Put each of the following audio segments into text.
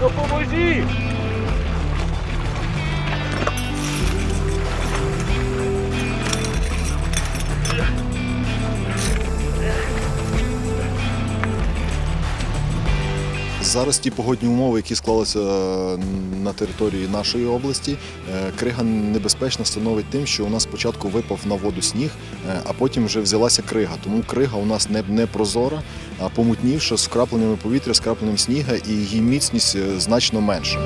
Допоможіть! Зараз ті погодні умови, які склалися е, на території нашої області, е, крига небезпечна становить тим, що у нас спочатку випав на воду сніг, е, а потім вже взялася крига. Тому крига у нас не, прозора, помутнівша з крапленнями повітря, з крапленням сніга, і її міцність е, значно менша.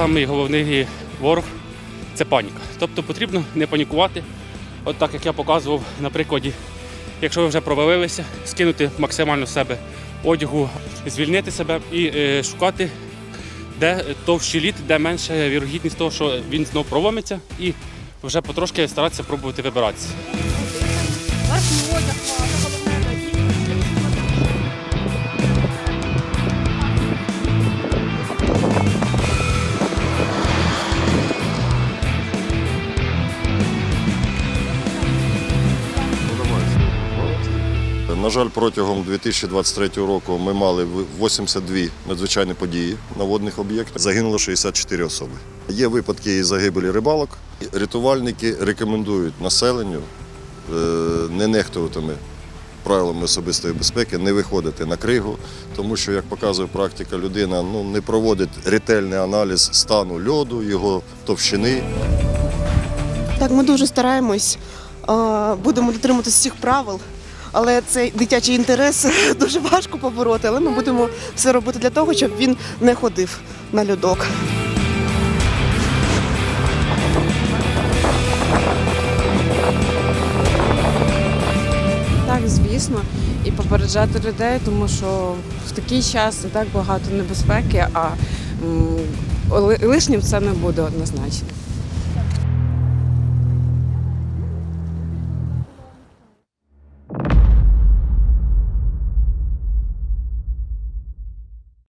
Самий головний ворог це паніка. Тобто потрібно не панікувати. От так як я показував на прикладі, якщо ви вже провалилися, скинути максимально себе одягу, звільнити себе і е, шукати, де товщий лід, де менше вірогідність того, що він знов проломиться, і вже потрошки старатися пробувати вибиратися. На жаль, протягом 2023 року ми мали 82 надзвичайні події на водних об'єктах. Загинуло 64 особи. Є випадки і загибелі рибалок. Рятувальники рекомендують населенню е, не нехтуватиме правилами особистої безпеки, не виходити на кригу, тому що, як показує практика, людина ну, не проводить ретельний аналіз стану льоду, його товщини. Так, ми дуже стараємось, будемо дотримуватися всіх правил, але цей дитячий інтерес дуже важко побороти, але ми будемо все робити для того, щоб він не ходив на льодок. Так, звісно, і попереджати людей, тому що в такий час і так багато небезпеки, а лишнім це не буде однозначно.